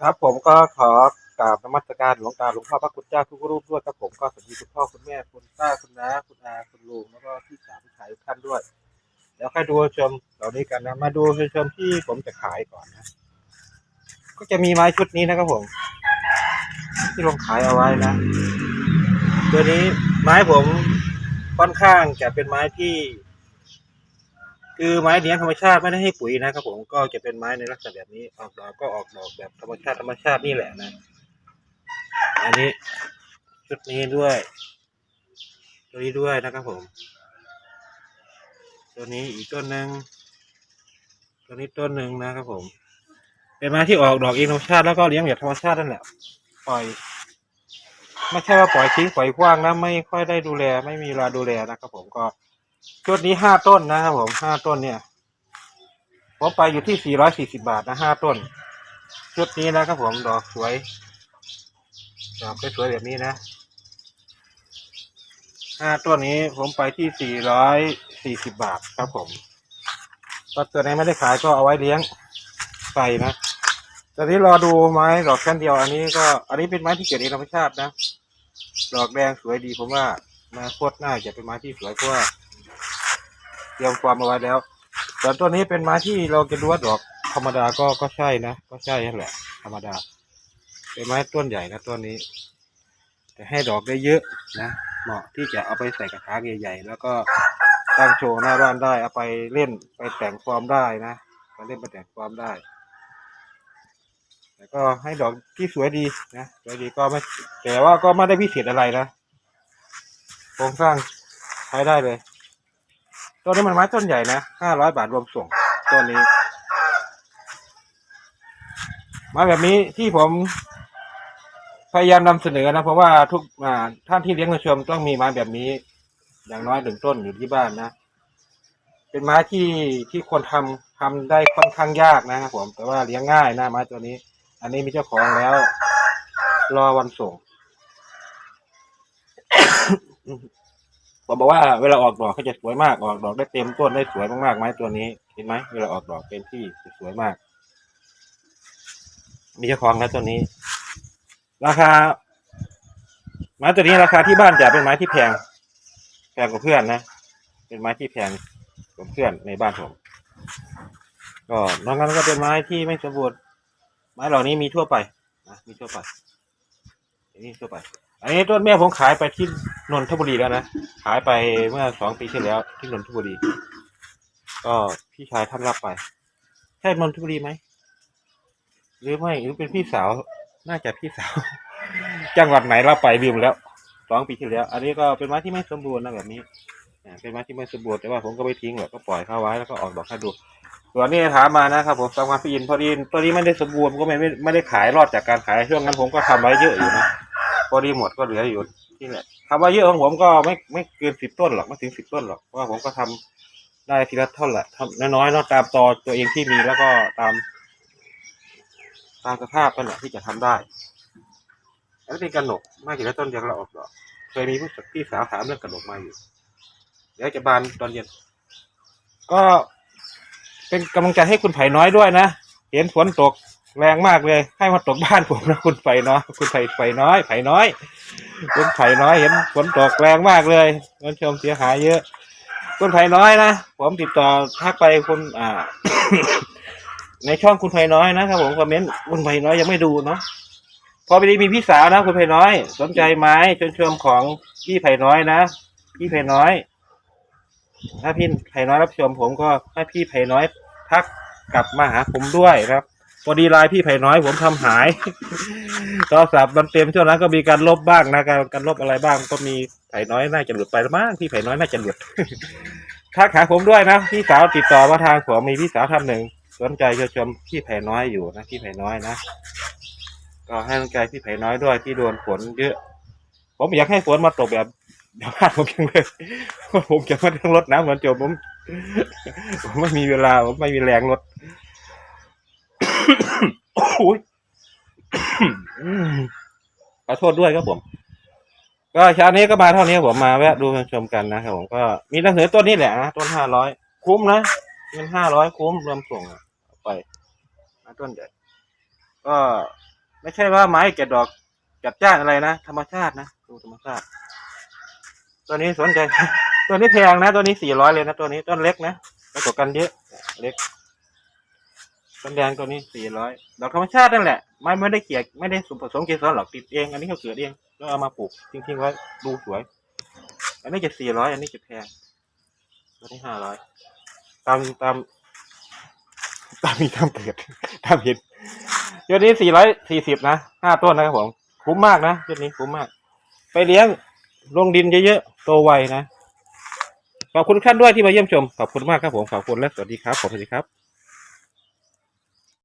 ครับผมก็ขอกราบนมัสการหลวงตาหลวงพ่อพระคุณเจ้าทุกรูปด้วยครับผมก็สวัสดีคุณพ่อคุณแม่คุณป้าคุณน้าคุณอาคุณลุงแล้วก็พี่สาวพี่ชายทุกท่านด้วยเดี๋ยวค่อยดูชมเหล่านี้กันนะมาดูชมที่ผมจะขายก่อนนะ ก็จะมีไม้ชุดนี้นะครับผม ที่ลงขายเอาไว้นะตัวนี้ไม้ผมค่อนข้างจะเป็นไม้ที่ คือไม้เลี้ยงธรรมชาติไม่ได้ให้ปุ๋ยนะครับผมก็จะเป็นไม้ในลักษณะแบบนี้ออกดอกก็ออกดอกแบบธรรมชาติธรรมชาตินี่แหละนะ อันนี้ชุดนี้ด้วย ตัวนี้ด้วยนะครับผม ตัวนี้อีกต้นหนึ่งตัวนี้ต้นหนึ่งนะครับผม เป็นไม้ที่ออกดอกเองธรรมชาติแล้วก็เลี้ยงแบบธรรมชาตินั่นแหละปล่อยไม่ใช่ว่าปล่อยทิ้งปล่อยกว้างนะไม่ค่อยได้ดูแล ไม่มีเวลาดูแลนะครับผมก็ ชุดนี้ห้าต้นนะครับผมห้าต้นเนี่ยผมไปอยู่ที่สี่ร้อยสี่สิบาทนะห้าต้น ชุดนี้นะครับผมดอกสวย ดอกสวยแบบนี้นะห้าต้นนี้ผมไปที่สี่ร้อยสี่สิบาทครับผมก็ตัวไหนไม่ได้ขายก็เอาไว้เลี้ยงใส่นะตอนนี้รอดูไม้ดอกแค่นเดียวอันนี้ก็อันนี้เป็นไม้ที่เกิดเองธรรมชาตินะ ดอกแดงสวยดีผมว่าอนาคตรน่าจะเป็นไม้ที่สวยเพราะว่า ตรียมความเอาไว้แล้วส่วนตัวนี้เป็นไม้ที่เราจะดูว่าดอกธรรมดาก็ก็ใช่นะก็ใช่นั่นแหละ ธรรมดา เป็นไม้ต้นใหญ่นะต้นนี้ แต่ให้ดอกได้เยอะนะเหมาะที่จะเอาไปใส่กระถางใหญ่ๆแล้วก็ตั้งโชว์หน้าบ้านได้เอาไปเล่นไปแต่งฟอร์มได้นะไปเล่นไปแต่งฟอร์มได้แต่ก็ให้ดอกที่สวยดีนะสวยดีก็ไม่แต่ว่าก็ไม่ได้พิเศษอะไรนะโครงสร้างใช้ได้เลย ต้นนี้มันไม้ต้นใหญ่นะห้าร้อยบาทรวมส่งต้นนี้ไม้แบบนี้ที่ผมพยายามนำเสนอนะเพราะว่าทุกท่านที่เลี้ยงมาชมต้องมีไม้แบบนี้ อย่างน้อยหนึ่งต้นอยู่ที่บ้านนะ เป็นไม้ที่ที่คนทำทำได้ค่อนข้างยากนะครับผมแต่ว่าเลี้ยงง่ายนะไม้ตัวนี้ อันนี้มีเจ้าของแล้ว รอวันส่ง ผมบอกว่าเวลาออกดอกเขาจะสวยมากออกดอกได้เต็มต้นได้สวยมากๆไม้ตัวนี้เห็นไหมเวลาออกดอกเป็นที่สวยมาก มีเจ้าของแล้วตัวนี้ ราคาไม้ตัวนี้ราคาที่บ้านจะเป็นไม้ที่แพงแพงกว่าเพื่อนนะ เป็นไม้ที่แพงกว่าเพื่อนในบ้านผมก็นอกนั้นก็เป็นไม้ที่ไม่สมบูรณ์ไม้เหล่านี้มีทั่วไปนะมีทั่วไปอันนี้ทั่วไป อันนี้ต้นแม่ผมขายไปที่นนทบุรีแล้วนะขายไปเมื่อสองปีที่แล้ว ที่นนทบุรี ก็พี่ชายท่านรับไปใช่นนทบุรีไหมหรือไม่หรือเป็นพี่สาว น่าจะพี่สาว จังหวัดไหนเราไปลืมแล้วสองปีที่แล้ว อันนี้ก็เป็นไม้ที่ไม่สมบูรณ์นะแบบนี้เป็นไม้ที่ไม่สมบูรณ์แต่ว่าผมก็ไม่ทิ้งหรอกก็ปล่อยเข้าไว้แล้วก็ออกดอกให้ดูส่วนนี้ถามมานะครับผมสังวานพี่อินพอดีตัวนี้ไม่ได้สมบูรณ์ก็ไม่ไม่ได้ขายรอดจากการขายช่วงนั้นผมก็ทำไว้เยอะอยู่นะ พอดีหมดก็เหลืออยู่ที่แหละทำไว้เยอะของผมก็ไม่ไม่เกินสิบต้นหรอกไม่ถึงสิบต้นหรอกเพราะว่าผมก็ทำได้ทีละเท่าไหร่ทำน้อยๆเนาะตามตอตัวเองที่มีแล้วก็ตาม ตามสภาพนั่นแหละที่จะทำได้แล้วเป็นกระหนกไม่กี่ละต้นยังเราออกดอกเคยมีผู้พี่สาวถามเรื่องกระหนกมาอยู่เดี๋ยวจะบานตอนเย็นก็เป็นกำลังใจให้คุณไผ่น้อยด้วยนะ เห็นฝนตก แรงมากเลย ให้มาตกบ้านผมนะคุณไผ่น้อยคุณไผ่ไผ่น้อยไผ่น้อยคุณไผ่น้อยเห็นฝนตกแรงมากเลยเงินชมเสียหายเยอะ คุณไผ่น้อยนะผมติดต่อทักไปคุณอ่า ในช่องคุณไผ่น้อยนะครับผมคอมเมนต์คุณไผ่น้อยยังไม่ดูเนาะพอไปดีมีพี่สาวนะคุณไผ่น้อย สนใจไหม้ชวนชมของพี่ไผ่น้อยนะพี่ไผ่น้อย ถ้าพี่ไผ่น้อยรับชมผมก็ให้พี่ไผ่น้อยทักกลับมาหาผมด้วยครับ พอดีลน์พี่ไผ่น้อยผมทำหายโทรศัพท์มันเต็มช่วงนั้นก็มีการลบบ้างนะการการลบอะไรบ้าง ก็มีไผ่น้อยน่าจะหลุดไปแล้วมั้งพี่ไผ่น้อยน่าจะหลุดทักหาผมด้วยนะพี่สาวติดต่อมาทางผมมีพี่สาวท่านหนึ่งสนใจจะชมพี่ไผ่น้อยอยู่นะพี่ไผ่น้อยนะก็ให้กำลังใจพี่ไผ่น้อยด้วยที่โดนฝนเยอะ ผมอยากให้ฝนมาตกแบบเดี๋ยวบ้านผมยังเลยผมจะมาเรื่องรถน้ำเหมือนโจมผมผมไม่มีเวลาผมไม่มีแรงรถ โอ้ยขอโทษด้วยครับผม ก็เช้านี้ก็มาเท่านี้ผมมาแวะดูชมกันนะครับผมก็มีหนังสือต้นนี้แหละนะต้นห้าร้อยคุ้มนะเงินห้าร้อยคุ้มรวมส่งไปนะต้นใหญ่ก็ไม่ใช่ว่าไม้แกะดอกจัดจ้านอะไรนะธรรมชาตินะดูธรรมชาติ ตัวนี้สนใจ ตัวนี้แพงนะ ตัวนี้สี่ร้อยเลยนะ ตัวนี้ต้นเล็กนะแล้วกว่ากันเยอะเล็ก ต้นแดงตัวนี้สี่ร้อยดอกธรรมชาตินั่นแหละไม้ไม่ได้เกี่ยไม่ได้ผสมเกสรหรอกติดเอง อันนี้เขาเกิดเองแล้วเอามาปลูกจริงๆไว้ดูสวย อันนี้จะสี่ร้อยอันนี้จะแพงตัวนี้ห้าร้อยตามตามตามมีตามเกิดตามเห็นยอดนี้สี่ร้อยสี่สิบนะห้าต้นนะครับผมคุ้มมากนะยอดนี้คุ้มมาก ไปเลี้ยงลงดินเยอะๆโตไวนะขอบคุณท่านด้วยที่มาเยี่ยมชมขอบคุณมากครับผมขอบคุณและสวัสดีครับขอบคุณครับ